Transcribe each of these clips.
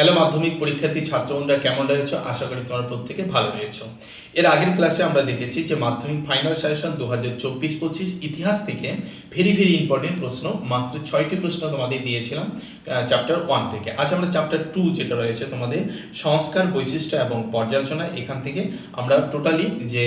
Hello মাধ্যমিক পরীক্ষার্থী ছাত্রবন্ধুরা কেমন রয়েছে? আশা করি তোমার প্রত্যেকে ভালো রয়েছে। এর আগের ক্লাসে আমরা দেখেছি যে মাধ্যমিক ফাইনাল সাজেশন দু হাজার চব্বিশ পঁচিশ ইতিহাস থেকে ভেরি ভেরি ইম্পর্টেন্ট প্রশ্ন, মাত্র ছয়টি প্রশ্ন তোমাদের দিয়েছিলাম চ্যাপ্টার ওয়ান থেকে। আজ আমরা চ্যাপ্টার টু যেটা রয়েছে তোমাদের, সংস্কার বৈশিষ্ট্য এবং পর্যালোচনা, এখান থেকে আমরা টোটালি যে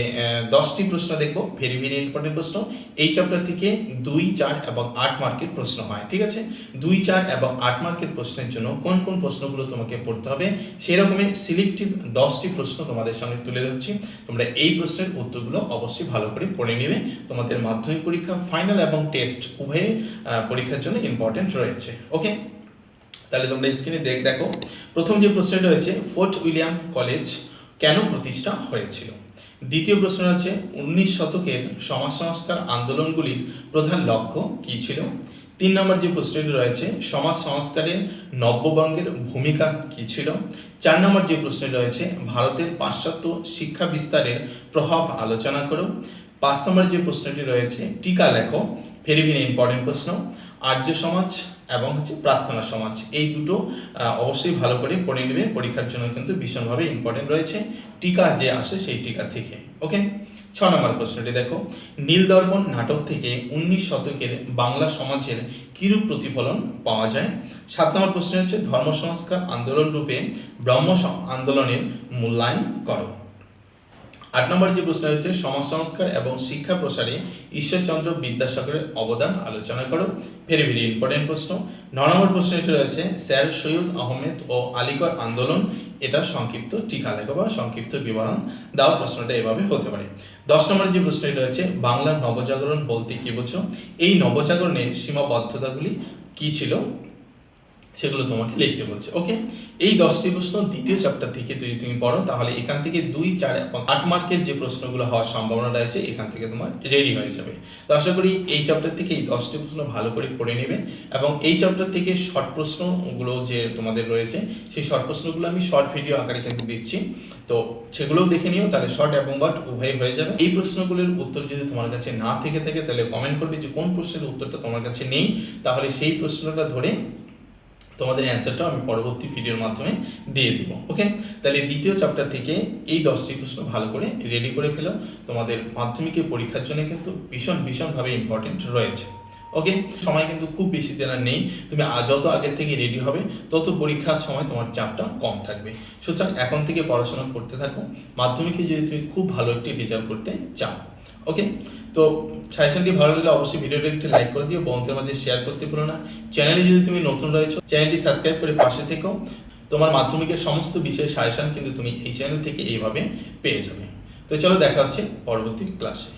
দশটি প্রশ্ন দেখব ভেরি ভেরি ইম্পর্টেন্ট প্রশ্ন, এই চ্যাপ্টার থেকে দুই, চার এবং আট মার্কের প্রশ্ন হয়, ঠিক আছে? দুই, চার এবং আট মার্কের প্রশ্নের জন্য কোন কোন প্রশ্নগুলো তোমাকে পড়তে হবে। সেরকমই সিলেক্টিভ দশটি প্রশ্ন তোমাদের সামনে তুলে ধরছি। তোমরা এই প্রশ্নের উত্তরগুলো অবশ্যই ভালো করে পড়ে নেবে। তোমাদের মাধ্যমিক পরীক্ষা ফাইনাল এবং টেস্ট উভয় পরীক্ষার জন্য ইম্পর্টেন্ট রয়েছে। ওকে তাহলে তোমরা স্ক্রিনে দেখ, দেখো। প্রথম যে প্রশ্নটা রয়েছে ফোর্ট উইলিয়াম কলেজ কেন প্রতিষ্ঠা হয়েছিল? দ্বিতীয় প্রশ্ন হচ্ছে উনিশ শতকের সমাজ সংস্কার আন্দোলনগুলির প্রধান লক্ষ্য কী ছিল? তিন নম্বর যে প্রশ্নটি রয়েছে, সমাজ সংস্কারের নব্যবঙ্গের ভূমিকা কী ছিল? চার নম্বর যে প্রশ্নটি রয়েছে, ভারতের পাশ্চাত্য শিক্ষা বিস্তারের প্রভাব আলোচনা করো। পাঁচ নম্বর যে প্রশ্নটি রয়েছে, টিকা লেখো ভেরি ভেরি ইম্পর্টেন্ট প্রশ্ন। আর্য সমাজ এবং হচ্ছে প্রার্থনা সমাজ, এই দুটো অবশ্যই ভালো করে পড়ে নেবে। পরীক্ষার জন্য কিন্তু ভীষণভাবে ইম্পর্টেন্ট রয়েছে। টিকা যে আসে সেই টিকা থেকে ওকে ছ নম্বর প্রশ্নটি দেখো। নীলদর্পণ নাটক থেকে উনিশ শতকের বাংলা সমাজের কিরূপ প্রতিফলন পাওয়া যায়? সাত নম্বর প্রশ্ন হচ্ছে, ধর্ম সংস্কার আন্দোলন রূপে ব্রহ্ম আন্দোলনের মূল্যায়ন করো। আট নম্বর যে প্রশ্ন হচ্ছে সমাজ সংস্কার এবং শিক্ষা প্রসারে ঈশ্বরচন্দ্র বিদ্যাসাগরের অবদান আলোচনা করো। ভেরি ভেরি ইম্পর্টেন্ট প্রশ্ন। ন নম্বর প্রশ্নটি রয়েছে স্যার সৈয়দ আহমেদ ও আলিগড় আন্দোলন, এটা সংক্ষিপ্ত টিকা লেখো বা সংক্ষিপ্ত বিবরণ দাও, প্রশ্নটা এভাবে হতে পারে। দশ নম্বর যে প্রশ্নটি রয়েছে বাংলার নবজাগরণ বলতে কি বোঝো? এই নবজাগরণের সীমাবদ্ধতাগুলি কি ছিল? সেগুলো তোমাকে লিখতে বলছে ওকে এই দশটি প্রশ্ন দ্বিতীয় চ্যাপ্টার থেকে যদি তুমি পড়ো, তাহলে এখান থেকে দুই, চার এবং আট মার্কের যে প্রশ্নগুলো হওয়ার সম্ভাবনা রয়েছে, এখান থেকে তোমার রেডি হয়ে যাবে। তো আশা করি এই চ্যাপ্টার থেকে এই দশটি প্রশ্ন ভালো করে পড়ে নেবে এবং এই চ্যাপ্টার থেকে শর্ট প্রশ্নগুলো যে তোমাদের রয়েছে, সেই শর্ট প্রশ্নগুলো আমি শর্ট ভিডিও আকারে কিন্তু দিচ্ছি। তো সেগুলোও দেখে নিও, তাহলে শর্ট এবং বাট উভয় হয়ে যাবে। এই প্রশ্নগুলোর উত্তর যদি তোমার কাছে না থেকে থাকে, তাহলে কমেন্ট করবে যে কোন প্রশ্নের উত্তরটা তোমার কাছে নেই। তাহলে সেই প্রশ্নটা ধরে তোমাদের অ্যান্সারটা আমি পরবর্তী ভিডিওর মাধ্যমে দিয়ে দিব ওকে তাহলে দ্বিতীয় চ্যাপ্টার থেকে এই দশটি প্রশ্ন ভালো করে রেডি করে ফেলো। তোমাদের মাধ্যমিকের পরীক্ষার জন্য কিন্তু ভীষণ, ভীষণভাবে ইম্পর্টেন্ট রয়েছে ওকে সময় কিন্তু খুব বেশি দিন আর নেই। তুমি যত আগের থেকে রেডি হবে, তত পরীক্ষার সময় তোমার চাপটা কম থাকবে। সুতরাং এখন থেকে পড়াশোনা করতে থাকো। মাধ্যমিকে যদি তুমি খুব ভালো একটি রেজাল্ট করতে চাও ওকে তো সাজেশনটি ভালো লাগলে অবশ্যই ভিডিওটি একটি লাইক করে দিও, বন্ধুদের মাঝে শেয়ার করতে পারো না। চ্যানেলে যদি তুমি নতুন রয়েছো চ্যানেলটি সাবস্ক্রাইব করে পাশে থেকো। তোমার মাধ্যমিকের সমস্ত বিষয়ে সাজেশন কিন্তু তুমি এই চ্যানেল থেকে এইভাবে পেয়ে যাবে। তো চলো দেখা হচ্ছে পরবর্তী ক্লাসে